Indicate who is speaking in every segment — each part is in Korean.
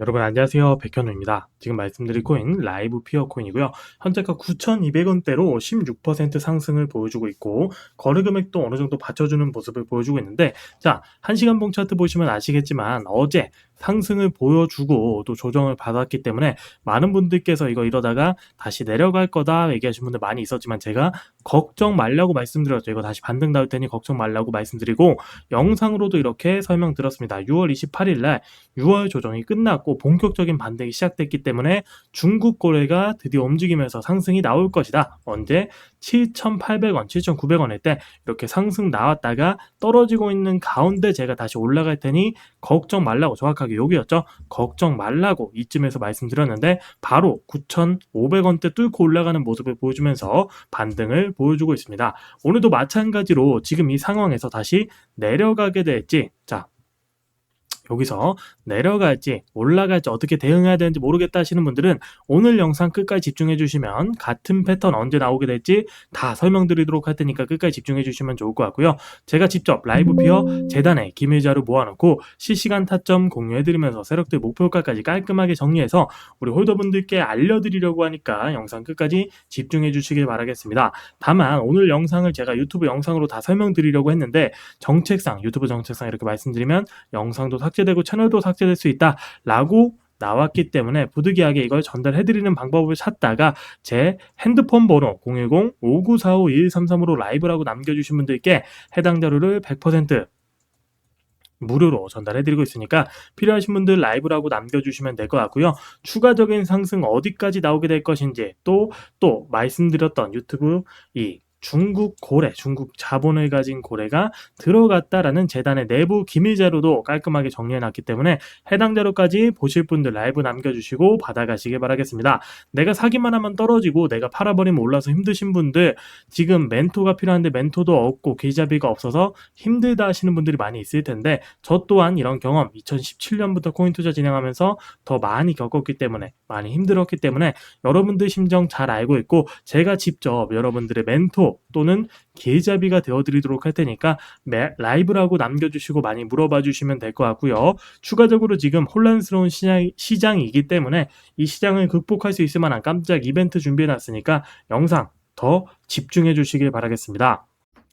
Speaker 1: 여러분 안녕하세요. 백현우입니다. 지금 말씀드릴 코인 라이브 피어 코인이고요. 현재가 9,200원대로 16% 상승을 보여주고 있고 거래 금액도 어느 정도 받쳐주는 모습을 보여주고 있는데 자, 1시간 봉 차트 보시면 아시겠지만 어제 상승을 보여주고 또 조정을 받았기 때문에 많은 분들께서 이거 이러다가 다시 내려갈 거다 얘기하신 분들 많이 있었지만 제가 걱정 말라고 말씀드렸죠. 이거 다시 반등 나올 테니 걱정 말라고 말씀드리고 영상으로도 이렇게 설명드렸습니다. 6월 28일 날 6월 조정이 끝났고 본격적인 반등이 시작됐기 때문에 중국 거래가 드디어 움직이면서 상승이 나올 것이다. 언제 7,800원, 7,900원일 때 이렇게 상승 나왔다가 떨어지고 있는 가운데 제가 다시 올라갈 테니 걱정 말라고 정확하게 여기였죠. 걱정 말라고 이쯤에서 말씀드렸는데 바로 9,500원대 뚫고 올라가는 모습을 보여주면서 반등을 보여주고 있습니다. 오늘도 마찬가지로 지금 이 상황에서 다시 내려가게 될지 자 여기서 내려갈지 올라갈지 어떻게 대응해야 되는지 모르겠다 하시는 분들은 오늘 영상 끝까지 집중해 주시면 같은 패턴 언제 나오게 될지 다 설명드리도록 할 테니까 끝까지 집중해 주시면 좋을 것 같고요. 제가 직접 라이브 피어 재단에 기밀자료 모아놓고 실시간 타점 공유해 드리면서 세력들 목표가까지 깔끔하게 정리해서 우리 홀더분들께 알려드리려고 하니까 영상 끝까지 집중해 주시길 바라겠습니다. 다만 오늘 영상을 제가 유튜브 영상으로 다 설명드리려고 했는데 정책상 유튜브 정책상 이렇게 말씀드리면 영상도 삭제 되고 채널도 삭제될 수 있다라고 나왔기 때문에 부득이하게 이걸 전달해드리는 방법을 찾다가 제 핸드폰 번호 010-5945-2133으로 라이브라고 남겨주신 분들께 해당 자료를 100% 무료로 전달해드리고 있으니까 필요하신 분들 라이브라고 남겨주시면 될 것 같고요. 추가적인 상승 어디까지 나오게 될 것인지 또 또 말씀드렸던 유튜브 이 중국 고래, 중국 자본을 가진 고래가 들어갔다라는 재단의 내부 기밀 자료도 깔끔하게 정리해놨기 때문에 해당 자료까지 보실 분들 라이브 남겨주시고 받아가시길 바라겠습니다. 내가 사기만 하면 떨어지고 내가 팔아버리면 올라서 힘드신 분들 지금 멘토가 필요한데 멘토도 없고 계좌비가 없어서 힘들다 하시는 분들이 많이 있을 텐데 저 또한 이런 경험 2017년부터 코인 투자 진행하면서 더 많이 겪었기 때문에 많이 힘들었기 때문에 여러분들 심정 잘 알고 있고 제가 직접 여러분들의 멘토 또는 계좌비가 되어드리도록 할 테니까 라이브라고 남겨주시고 많이 물어봐 주시면 될 것 같고요. 추가적으로 지금 혼란스러운 시장, 시장이기 때문에 이 시장을 극복할 수 있을 만한 깜짝 이벤트 준비해 놨으니까 영상 더 집중해 주시길 바라겠습니다.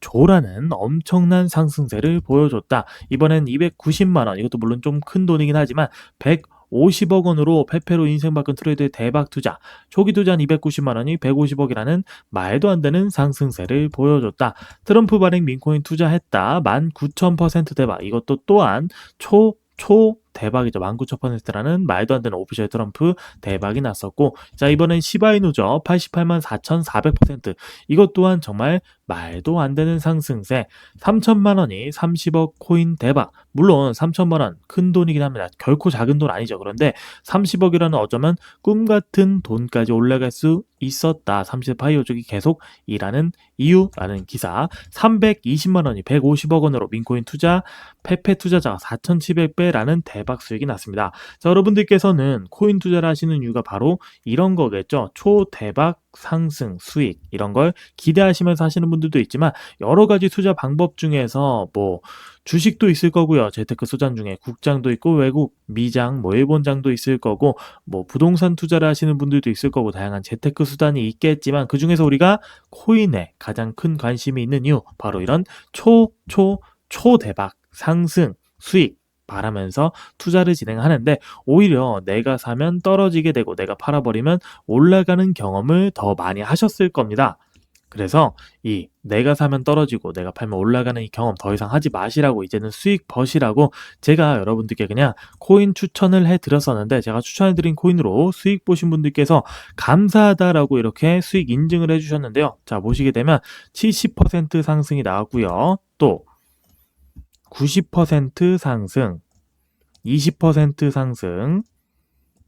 Speaker 1: 조라는 엄청난 상승세를 보여줬다. 이번엔 290만 원, 이것도 물론 좀 큰 돈이긴 하지만 150억 원으로 페페로 인생 바꾼 트레이드의 대박 투자, 초기 투자한 290만 원이 150억이라는 말도 안 되는 상승세를 보여줬다. 트럼프 발행 민코인 투자했다. 19,000% 대박. 이것도 또한 초, 초, 대박이죠. 19,000%라는 말도 안 되는 오피셜 트럼프 대박이 났었고, 자, 이번엔 시바이누죠. 88만 4,400%. 이것 또한 정말 말도 안 되는 상승세. 3천만 원이 30억 코인 대박. 물론 3천만 원 큰 돈이긴 합니다. 결코 작은 돈 아니죠. 그런데 30억이라는 어쩌면 꿈 같은 돈까지 올라갈 수 있었다. 30파이어 쪽이 계속 일하는 이유라는 기사. 320만 원이 150억 원으로 민코인 투자, 페페 투자자가 4,700배라는 대박 수익이 났습니다. 자, 여러분들께서는 코인 투자를 하시는 이유가 바로 이런 거겠죠. 초대박 상승, 수익 이런 걸 기대하시면서 하시는 분들도 있지만 여러 가지 투자 방법 중에서 뭐 주식도 있을 거고요. 재테크 수단 중에 국장도 있고 외국 미장, 뭐 일본장도 있을 거고 뭐 부동산 투자를 하시는 분들도 있을 거고 다양한 재테크 수단이 있겠지만 그 중에서 우리가 코인에 가장 큰 관심이 있는 이유 바로 이런 초, 초, 초대박 상승, 수익 바라면서 투자를 진행하는데 오히려 내가 사면 떨어지게 되고 내가 팔아버리면 올라가는 경험을 더 많이 하셨을 겁니다. 그래서 이 내가 사면 떨어지고 내가 팔면 올라가는 이 경험 더 이상 하지 마시라고 이제는 수익 버시라고 제가 여러분들께 그냥 코인 추천을 해 드렸었는데 제가 추천해 드린 코인으로 수익 보신 분들께서 감사하다라고 이렇게 수익 인증을 해 주셨는데요. 자, 보시게 되면 70% 상승이 나왔고요. 또 90% 상승, 20% 상승,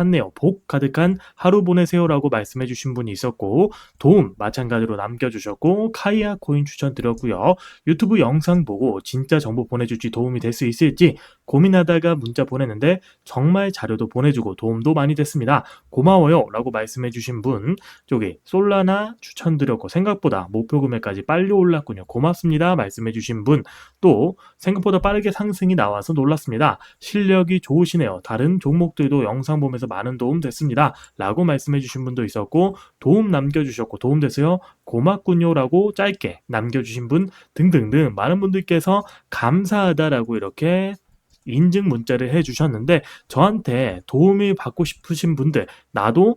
Speaker 1: 샀네요. 복 가득한 하루 보내세요라고 말씀해 주신 분이 있었고 도움 마찬가지로 남겨주셨고 카이아 코인 추천 드렸고요. 유튜브 영상 보고 진짜 정보 보내줄지 도움이 될 수 있을지 고민하다가 문자 보냈는데 정말 자료도 보내주고 도움도 많이 됐습니다. 고마워요 라고 말씀해 주신 분 저기 솔라나 추천 드렸고 생각보다 목표 금액까지 빨리 올랐군요. 고맙습니다 말씀해 주신 분 또 생각보다 빠르게 상승이 나와서 놀랐습니다. 실력이 좋으시네요. 다른 종목들도 영상 보면서 많은 도움 됐습니다. 라고 말씀해 주신 분도 있었고 도움 남겨 주셨고 도움 됐어요. 고맙군요 라고 짧게 남겨 주신 분 등등등 많은 분들께서 감사하다라고 이렇게 인증 문자를 해 주셨는데 저한테 도움을 받고 싶으신 분들 나도